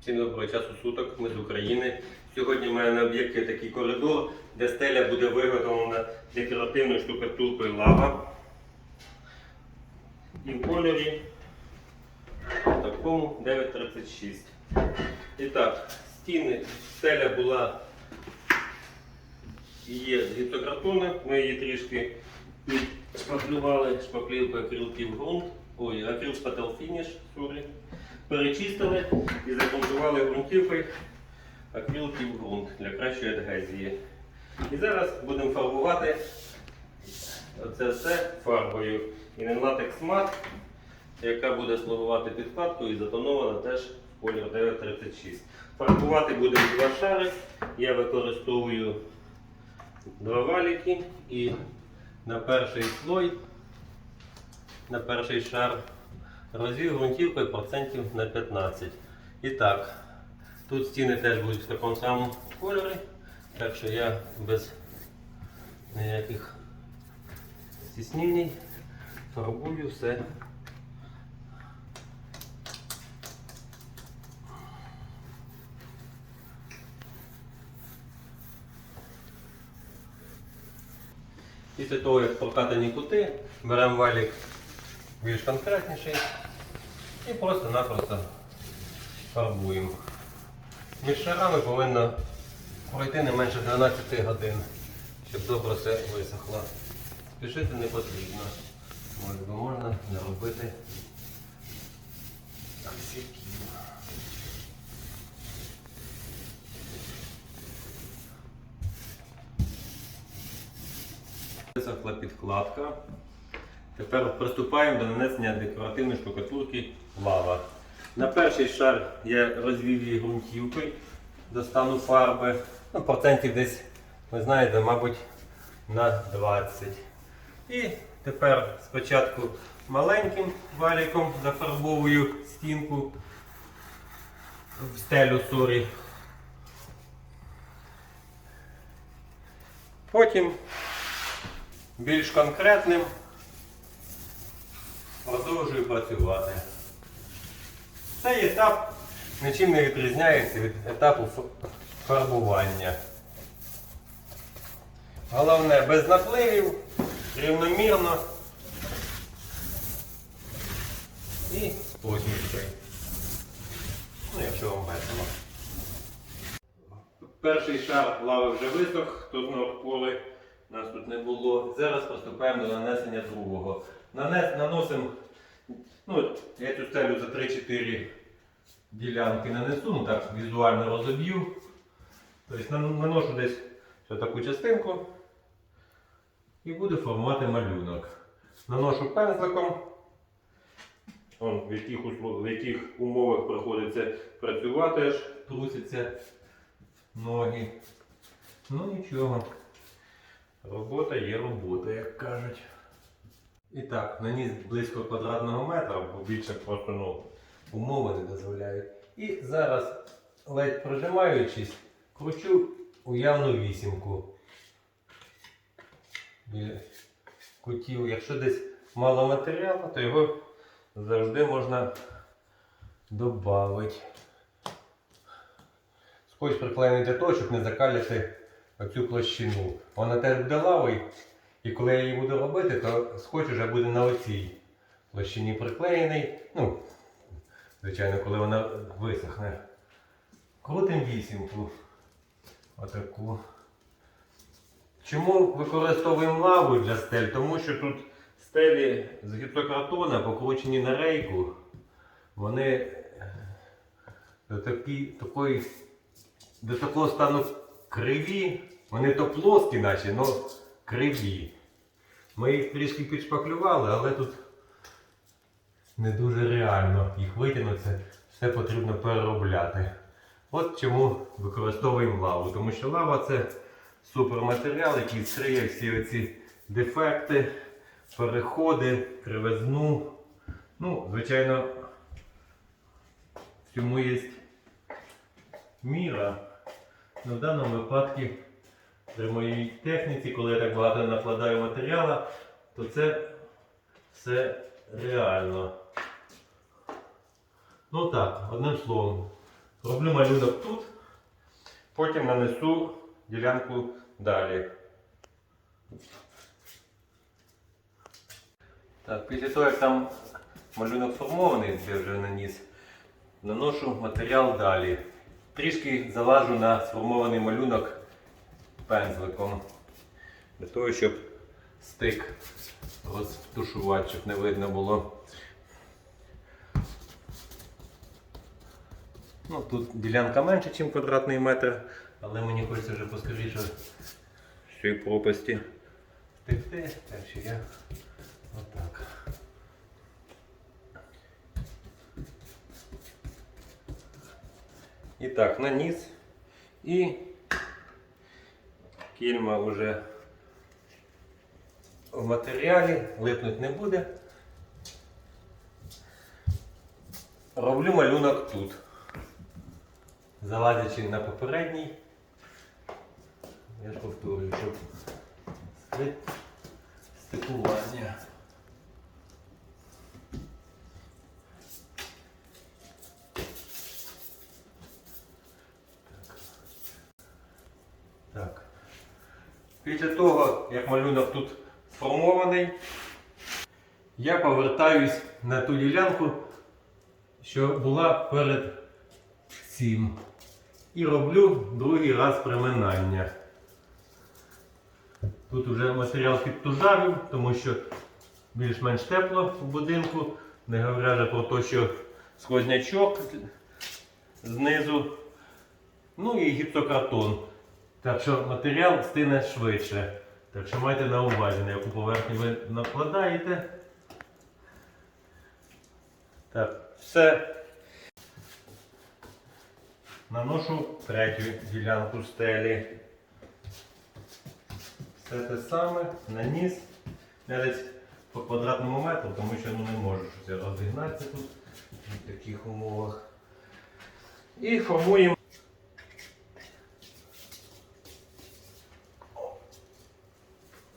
Всім доброго часу суток, ми з України. Сьогодні в мене на об'єкті такий коридор, де стеля буде виготовлена декоративною штукатуркою лава. І в кольорі такому 936. І так, стіни, стеля була є з гіпсокартону. Ми її трішки шпаклювали шпаклівкою акрилків ґрунт. Ой, акрил спател фініш, сорі. Перечистили і загрунтували ґрунтівкою акрилків ґрунт для кращої адгезії. І зараз будемо фарбувати це все фарбою. І не латекс мат, яка буде слугувати підкладкою і затонована теж в колір 936. Фарбувати будемо два шари. Я використовую два валіки і на перший слой, на перший шар розвів ґрунтівкою процентів на 15. І так, тут стіни теж будуть в такому самому кольорі, так що я без ніяких стіснень фарбую все. Після того, як прокатані кути, беремо валік більш конкретніший і просто-напросто фарбуємо. Між шарами повинно пройти не менше 12 годин, щоб добре все висохло. Спішити не потрібно, бо можна не робити косяків. Висохла підкладка. Тепер приступаємо до нанесення декоративної штукатурки лава. На перший шар я розвів її ґрунтівкою, достану фарби. Ну, процентів десь, ви знаєте, мабуть, на 20. І тепер спочатку маленьким валіком зафарбовую стінку в стелю сорі. Потім більш конкретним продовжую працювати. Цей етап нічим не відрізняється від етапу фарбування. Головне без напливів, рівномірно і посмішкою. Ну, якщо вам весело. Перший шар лави вже висох, хто знав поле, нас тут не було. Зараз приступаємо до нанесення другого. Наносимо, ну, я цю стелю за 3-4 ділянки нанесу, ну так візуально розоб'ю. Тобто наношу десь таку частинку і буду формувати малюнок. Наношу пензликом. Вон, в, яких, в яких умовах приходиться працювати, аж трусяться ноги. Ну нічого. Робота є робота, як кажуть. І так, наніс близько квадратного метра, бо більше просто ну, умови не дозволяють. І зараз, ледь прожимаючись, кручу уявну вісімку. Біля кутів. Якщо десь мало матеріалу, то його завжди можна додати. Скотч приклеєний для того, щоб не закаляти оцю площину. Вона теж буде лавою, і коли я її буду робити, то скотч вже буде на оцій площині приклеєний. Ну, звичайно, коли вона висохне. Крутим вісімку. Отаку. Чому використовуємо лаву для стель? Тому що тут стелі з гіпсокартона покручені на рейку. Вони е, до, такі, такої, до такого стану криві. Вони то плоскі, наче, але криві. Ми їх трішки підшпаклювали, але тут не дуже реально їх витягнути. Все потрібно переробляти. От чому використовуємо лаву. Тому що лава це суперматеріал, який скриє всі оці дефекти, переходи, кривизну. Ну, звичайно, всьому є міра. Ну, в даному випадку при моїй техніці, коли я так багато накладаю матеріалу, то це все реально. Ну так, одним словом, Роблю малюнок тут, потім нанесу ділянку далі. Так, після того, як там малюнок сформований, де вже наніс, наношу матеріал далі. Трішки залажу на сформований малюнок пензликом. Для того, щоб стик розтушувати, щоб не видно було. Ну, тут ділянка менше, ніж квадратний метр, але мені хочеться вже поскоріше з цієї пропасті стекти, так що я отак. І так, наніс. І кільма вже в матеріалі, липнуть не буде. Роблю малюнок тут. Залазячи на попередній. Я ж повторюю, щоб стикування. Після того, як малюнок тут сформований, я повертаюсь на ту ділянку, що була перед цим. І роблю другий раз приминання. Тут вже матеріал підтужавів, тому що більш-менш тепло в будинку. Не говоря про те, що сквознячок знизу. Ну і гіпсокартон. Так що матеріал стине швидше. Так що майте на увазі, на яку поверхню ви накладаєте. Так, все. Наношу третю ділянку стелі. Все те саме, наніс. Я десь по квадратному метру, тому що ну, не можу щось розігнатися тут в таких умовах. І формуємо.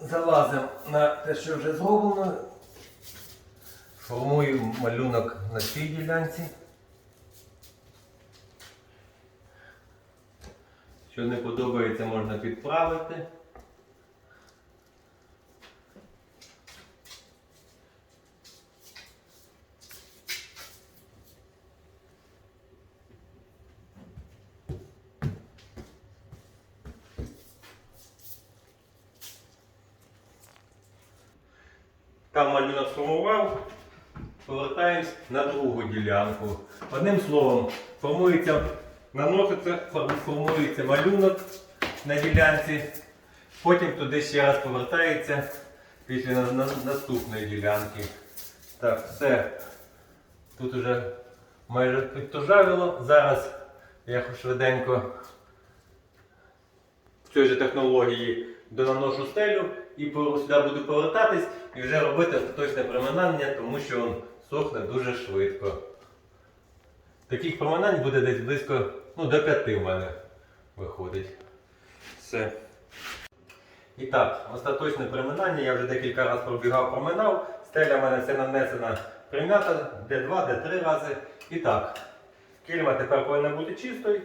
Залазимо на те, що вже зроблено. Формую малюнок на цій ділянці. Що не подобається, можна підправити. Там малюнок сформував, повертаємось на другу ділянку. Одним словом, формується, наноситься, формується малюнок на ділянці, потім туди ще раз повертається після на- на- наступної ділянки. Так, все. Тут вже майже підтужавило. Зараз я швиденько в цій же технології донаношу стелю і сюди буду повертатись і вже робити остаточне проминання, тому що він сохне дуже швидко. Таких проминань буде десь близько ну, до 5 в мене виходить. Все. І так, остаточне приминання, я вже декілька разів пробігав, проминав. Стеля в мене все нанесена прим'ята, де 2, де 3 рази. І так, кільма тепер повинна бути чистою.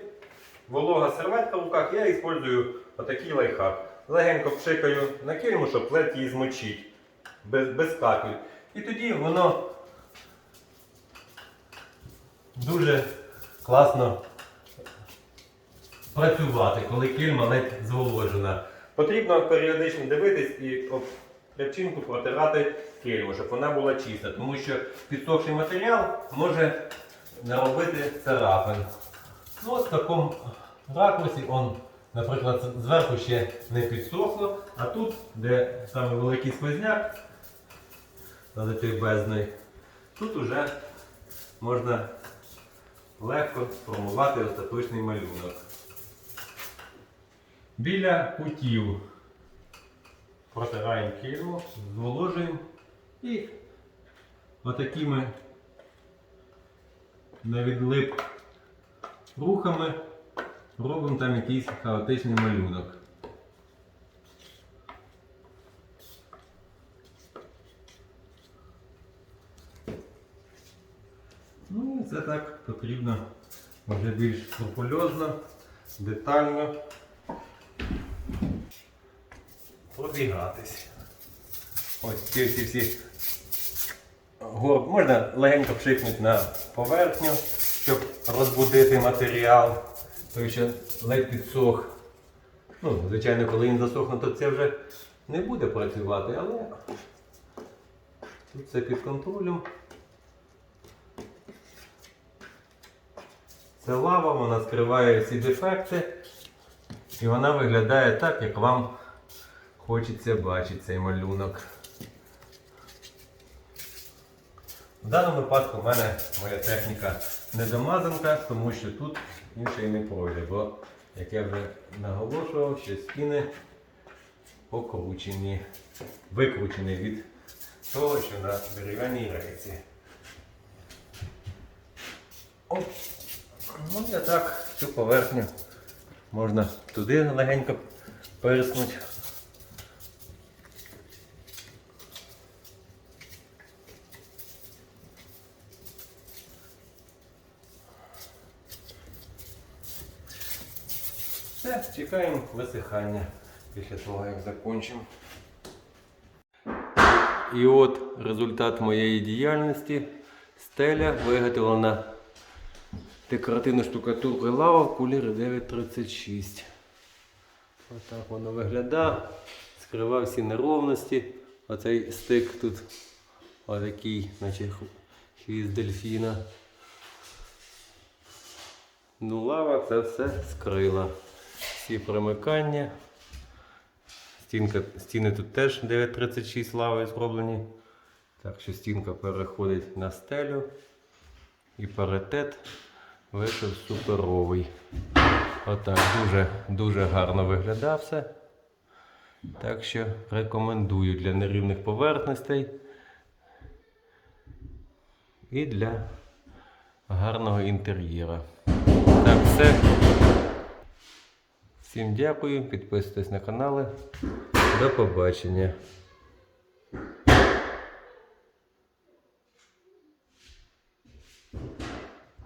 Волога серветка в руках, я використовую отакий лайфхак. Легенько пшикаю на кільму, щоб плед її змочить. Без, без капель. І тоді воно дуже класно працювати, коли кільма ледь зволожена. Потрібно періодично дивитись і об протирати кільму, щоб вона була чиста, тому що підсохший матеріал може наробити царапин. Ну, ось в такому ракурсі он, наприклад, зверху ще не підсохло, а тут, де саме великий сквозняк, залитий бездною, тут вже можна легко сформувати остаточний малюнок. Біля кутів протираємо кільму, зволожуємо і отакими на відлип рухами робимо там якийсь хаотичний малюнок. Ну і це так потрібно вже більш скрупульозно, детально пробігатись. Ось ці всі всі можна легенько пшикнути на поверхню, щоб розбудити матеріал. Той що ледь підсох. Ну, звичайно, коли він засохне, то це вже не буде працювати, але тут все під контролем. Це лава, вона скриває всі дефекти і вона виглядає так, як вам хочеться бачити цей малюнок. В даному випадку в мене моя техніка недомазанка, тому що тут інший не пройде, бо, як я вже наголошував, що стіни покручені, викручені від того, що на дерев'яній рейці. Оп. Ну і так цю поверхню можна туди легенько переснути. Все, чекаємо висихання після того, як закінчимо. І от результат моєї діяльності. Стеля виготовлена декоративну штукатурку лава в кулірі 936. Отак воно виглядає. Скривав всі неровності. Оцей стик тут отакий, наче хвіст дельфіна. Ну, лава це все скрила. Всі примикання. Стінка, стіни тут теж 936 лави зроблені. Так що стінка переходить на стелю. І паритет вийшов суперовий. Отак дуже, дуже гарно виглядав все. Так що рекомендую для нерівних поверхностей і для гарного інтер'єра. Так, все. Всім дякую, підписуйтесь на канали. До побачення.